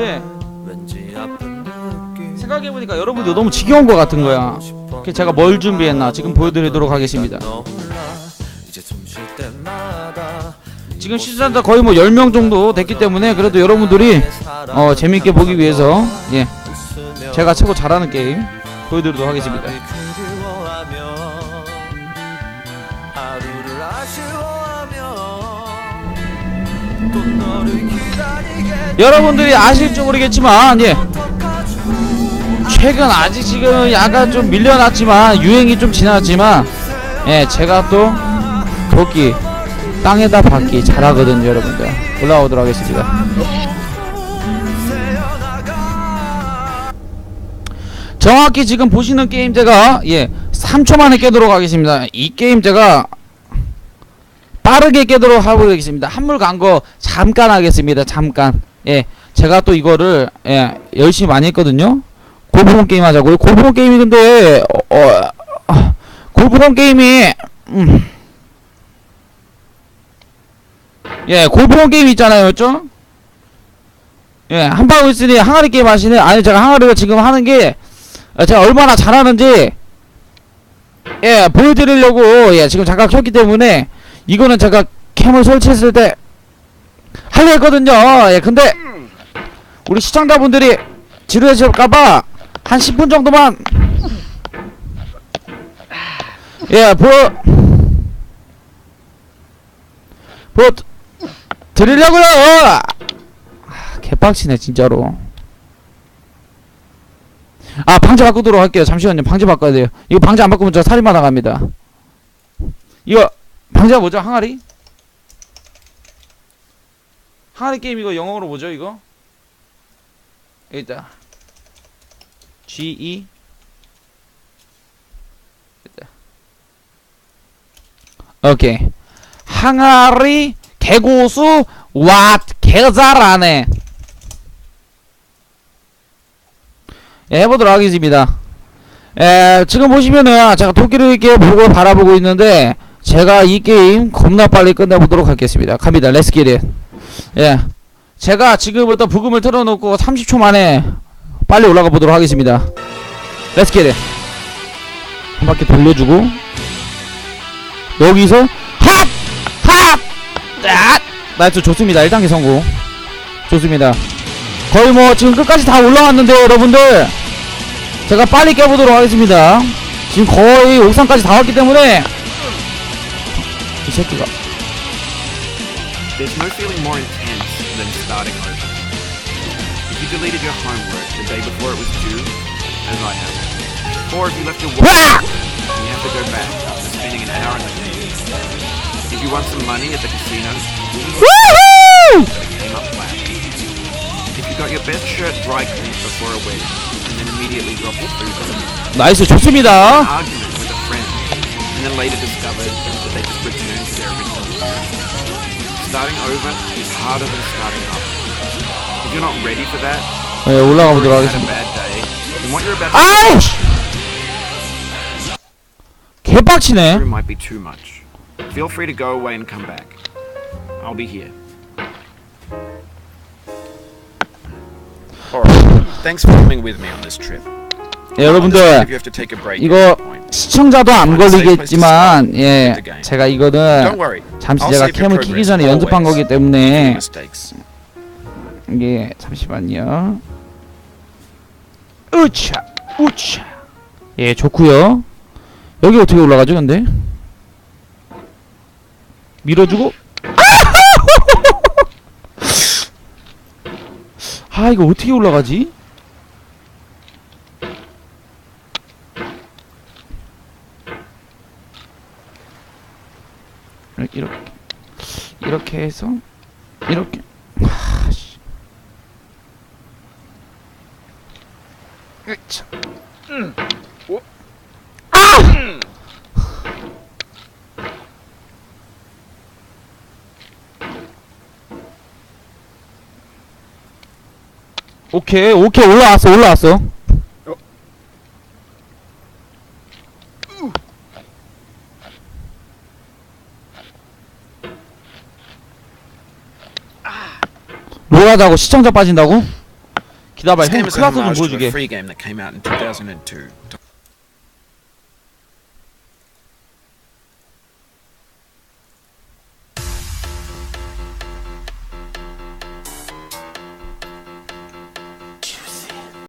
네. 아픈 느낌 생각해보니까 여러분들 너무 지겨운 것 같은 거야. 그래서 제가 뭘 준비했나 지금 보여드리도록 하겠습니다. 지금 시청자 거의 뭐 10명 정도 됐기 때문에 그래도 여러분들이 어 재밌게 보기 위해서 예 제가 최고 잘하는 게임 보여드리도록 하겠습니다. 하루를 아쉬워하며 여러분들이 아실지 모르겠지만 예. 최근 아직 지금 약간 좀 밀려났지만 유행이 좀 지났지만 예 제가 또 도끼 땅에다 박기 잘하거든요 여러분들. 올라오도록 하겠습니다. 정확히 지금 보시는 게임 제가 예 3초 만에 깨도록 하겠습니다. 이 게임 제가 빠르게 깨도록 하겠습니다. 한물 간거 잠깐 하겠습니다. 잠깐. 예. 제가 또 이거를 예 열심히 많이 했거든요. 골프공 게임 하자고요. 골프공 게임이 근데 어, 어 아, 골프공 게임이 음. 예 골프공 게임 있잖아요. 맞죠? 예 한방 윌슨이 항아리 게임 하시네 아니 제가 항아리를 지금 하는 게 어, 제가 얼마나 잘하는지 예 보여드리려고 예 지금 잠깐 켰기 때문에 이거는 제가 캠을 설치했을 때 하려 했거든요. 예 근데 우리 시청자분들이 지루해질까봐 한 10분 정도만. 예 보여 보여 드리려고요. 아, 개빡치네 진짜로. 아 방제 바꾸도록 할게요. 잠시만요. 방제 바꿔야 돼요. 이거 방제 안 바꾸면 저 살인마 나갑니다. 이거 방제가 뭐죠 항아리? 항아리 게임 이거 영어로 뭐죠 이거? 여기 있다 G E 있다. 오케이 항아리 개고수 왓 개잘하네 예, 해보도록 하겠습니다 에, 지금 보시면은 제가 도끼를 이렇게 보고 바라보고 있는데 제가 이 게임 겁나 빨리 끝내보도록 하겠습니다. 갑니다. 렛츠 기릿 예. 제가 지금부터 부금을 틀어놓고 30초 만에 빨리 올라가 보도록 하겠습니다. 렛츠 기릿 한 바퀴 돌려주고. 여기서 핫! 핫! 앗! 나이스 좋습니다. 1단계 성공. 좋습니다. 거의 뭐 지금 끝까지 다 올라왔는데 여러분들. 제가 빨리 깨보도록 하겠습니다. 지금 거의 옥상까지 다 왔기 때문에 이 새끼가 There's no feeling more intense than starting over. If you deleted your homework the day before it was due, as I have, or if you left your work 으악! and you have to go back after spending an hour in the queue, if you won some money at the casino, 우후! but it came up flat, if you got your best shirt dry cleaned before a wedding and then immediately dropped your food order, 나이스 좋습니다 and then later discovered that they just returned to their original experience. Starting over is harder than starting up. If you're not ready for that, 네, 올라가 or 보도록 you've had a 하겠습니다 bad day, then what you're about to 아우 씨! 개빡치네 do might be too much. Feel free to go away and come back. I'll be here. Alright, thanks for coming with me on this trip. 예, 여러분들 If you have to take a break 이거 at any point. 시청자도 안 걸리겠지만 예 제가 이거는. 잠시 제가 캠을 키기 전에 연습한. 거기 때문에. 이게 잠시만요. 으차 우차 예 좋구요. 여기 어떻게 올라가죠 근데? 밀어주고. 아 이거 어떻게 올라가지 이렇게 이렇게 해서 이렇게 아씨. 으차. 아! 오케이 오케이. 올라왔어 올라왔어 롤하다고 시청자 빠진다고? 기다봐 형 클라스 좀 보여주게